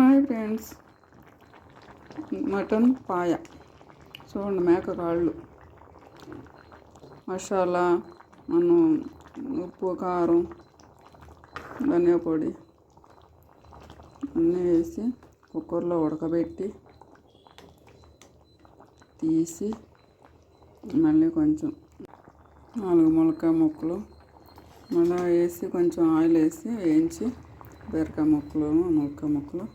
Hi friends. Mutton పాయ. చూడండి మేక కాళ్ళు మసాలా మనం ఉప్పు కారం ధనియా పొడి అన్నీ వేసి కుక్కర్లో ఉడకబెట్టి తీసి మళ్ళీ కొంచెం నాలుగు మొలక ముక్కలు మళ్ళీ వేసి కొంచెం ఆయిల్ వేసి వేయించి బీరకాయ ముక్కలు ములక ముక్కలు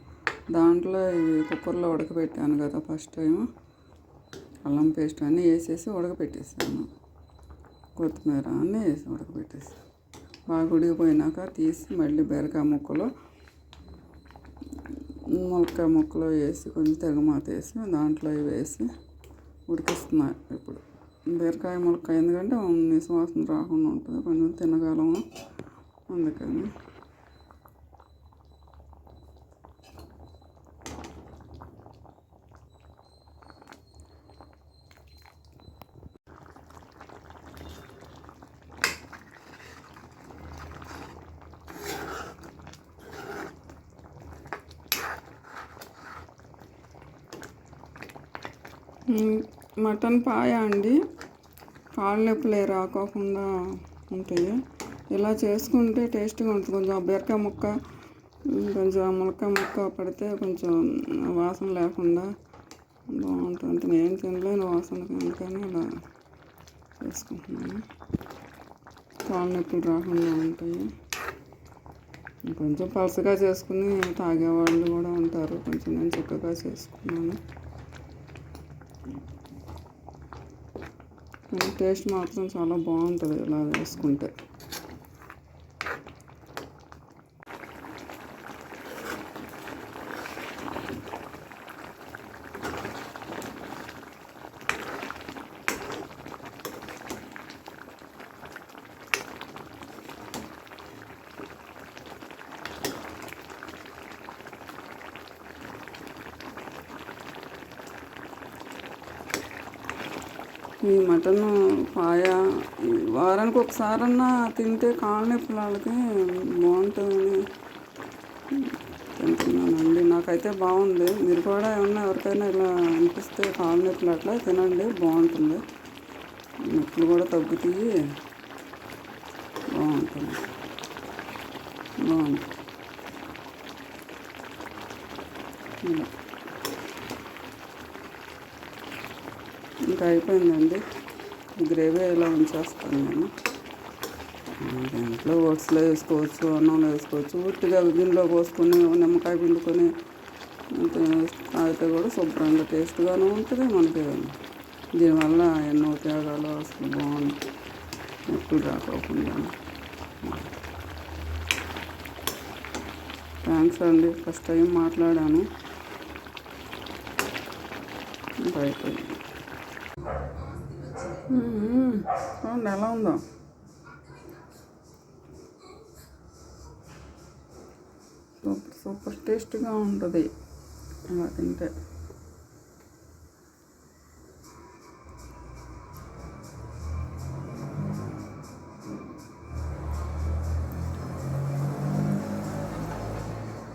దాంట్లో ఇవి కుక్కర్లో ఉడకబెట్టాను కదా ఫస్ట్ టైం అల్లం పేస్ట్ అన్నీ వేసేసి ఉడకబెట్టేసాను. కొత్తిమీర అన్నీ వేసి ఉడకబెట్టేసాను. బాగా ఉడికిపోయినాక తీసి మళ్ళీ బీరకాయ ముక్కలు ములక్కాయ ముక్కలు వేసి కొంచెం తెగమాత వేసి దాంట్లో వేసి ఉడికిస్తున్నా ఇప్పుడు. బీరకాయ ములక్కాయ ఎందుకంటే నిశ్వాసన రాకుండా ఉంటుంది కొంచెం తినగలము అందుకని. మటన్ పాయ అండి. కాళ్ళ నొప్పులే రాకోకుండా ఉంటాయి. ఇలా చేసుకుంటే టేస్ట్గా ఉంటుంది. కొంచెం బీరకాయ ముక్క కొంచెం ములకాయ ముక్క పడితే కొంచెం వాసన లేకుండా బాగుంటుంది. నేను తినలేను వాసన అందుకని ఇలా చేసుకుంటున్నాను. కాళ్ళ నొప్పులు రాకుండా ఉంటాయి. కొంచెం పలసగా చేసుకుని తాగేవాళ్ళు కూడా ఉంటారు. కొంచెం నేను చక్కగా చేసుకున్నాను. టేస్ట్ మాత్రం చాలా బాగుంటుంది ఇలా వేసుకుంటే. మీ మటన్ పాయ వారానికి ఒకసారన్నా తింటే కాళ్ళ నొప్పులు వాళ్ళకి బాగుంటుందని తింటున్నానండి నాకైతే బాగుంది. మీరు కూడా ఏమన్నా ఎవరికైనా ఇలా అనిపిస్తే కాళ్ళ నొప్పులు అట్లా తినండి బాగుంటుంది. నొప్పులు కూడా తగ్గుతాయి. బాగుంటుంది. బాగుంటుంది ఇంకా అయిపోయిందండి. గ్రేవీ ఇలా ఉంచేస్తాను నేను? దాంట్లో ఓట్స్లో వేసుకోవచ్చు అన్నంలో వేసుకోవచ్చు. ఉట్టిగా గిన్నెలో పోసుకొని నిమ్మకాయ పిండుకొని అయితే కూడా శుభ్రంగా టేస్ట్గానే ఉంటుంది మనకి. దీనివల్ల ఎన్నో ఉపయోగాలు అసలు బాగుంది ఎప్పుడు రాకోకుండా. థ్యాంక్స్ అండి ఫస్ట్ టైం మాట్లాడాను. అయిపోయింది. చూడండి ఎలా ఉందో? సూపర్ సూపర్ టేస్ట్గా ఉంటుంది. అలా తింటే.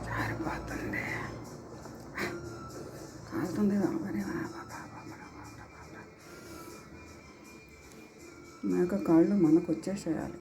జారిపోతుంది. కాలుతుంది బాబా మేక కాళ్ళు మనకు వచ్చేసేయాలి